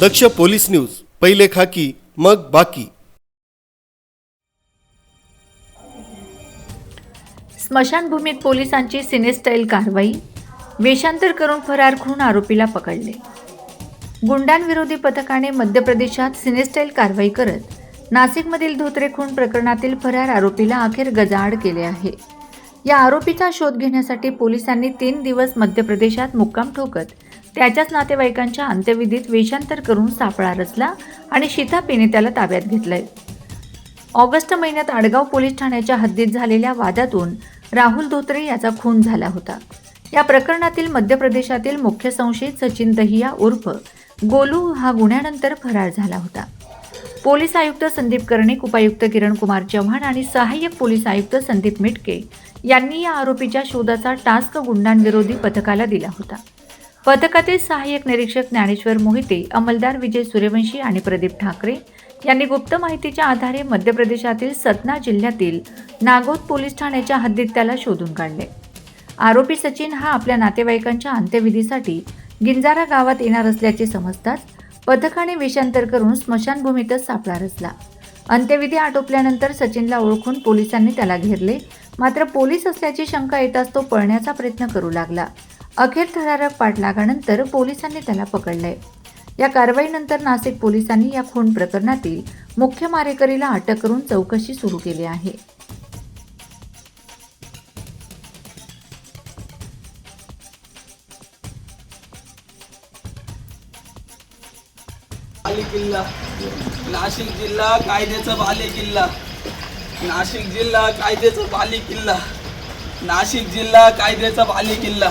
दक्ष police news पहिले खाकी मग बाकी. स्मशानभूमीत पोलिसांची सिनेस्टाईल कारवाई वेषांतर करून फरार खून आरोपीला पकडले. गुंडांविरोधी पथकाने मध्य प्रदेशात सिनेस्टाईल कारवाई करत नाशिकमधील धोत्रे खून प्रकरणातील फरार आरोपीला अखेर गजाआड केले आहे. या आरोपीचा शोध घेण्यासाठी पोलिसांनी तीन दिवस मध्य प्रदेशात मुक्काम ठोकत त्याच्याच नातेवाईकांच्या अंत्यविधीत वेषांतर करून सापळा रचला आणि शितापीने त्याला ताब्यात घेतलंय. ऑगस्ट महिन्यात आडगाव पोलीस ठाण्याच्या हद्दीत झालेल्या वादातून राहुल धोत्रे याचा खून झाला होता. या प्रकरणातील मध्य प्रदेशातील मुख्य संशयित सचिन दहिया उर्फ गोलू हा गुन्ह्यानंतर फरार झाला होता. पोलीस आयुक्त संदीप कर्णिक उपायुक्त किरण कुमार चव्हाण आणि सहाय्यक पोलीस आयुक्त संदीप मिटके यांनी या आरोपीच्या शोधाचा टास्क गुंडांविरोधी पथकाला दिला होता. पथकातील सहाय्यक निरीक्षक ज्ञानेश्वर मोहिते अंमलदार विजय सूर्यवंशी आणि प्रदीप ठाकरे यांनी गुप्त माहितीच्या आधारे मध्य प्रदेशातील सतना जिल्ह्यातील नागोद पोलीस ठाण्याच्या हद्दीत त्याला शोधून काढले. आरोपी सचिन हा आपल्या नातेवाईकांच्या अंत्यविधीसाठी गिंजारा गावात येणार असल्याचे समजताच पथकाने वेषांतर करून स्मशानभूमीतच सापळा रचला. अंत्यविधी आटोपल्यानंतर सचिनला ओळखून पोलिसांनी त्याला घेरले मात्र पोलीस असल्याची शंका येताच तो पळण्याचा प्रयत्न करू लागला. अखेर थरारक पाठलागानंतर पोलिसांनी त्याला पकडले. या कारवाईनंतर नाशिक पोलिसांनी या खून प्रकरणातील मुख्य मारेकरीला अटक करून चौकशी सुरू केली आहे. किल्ला. नाशिक जिल्हा कायद्याचा बाले किल्ला. नाशिक जिल्हा कायद्याचा बाले किल्ला. नाशिक जिल्हा कायद्याचा बाले किल्ला.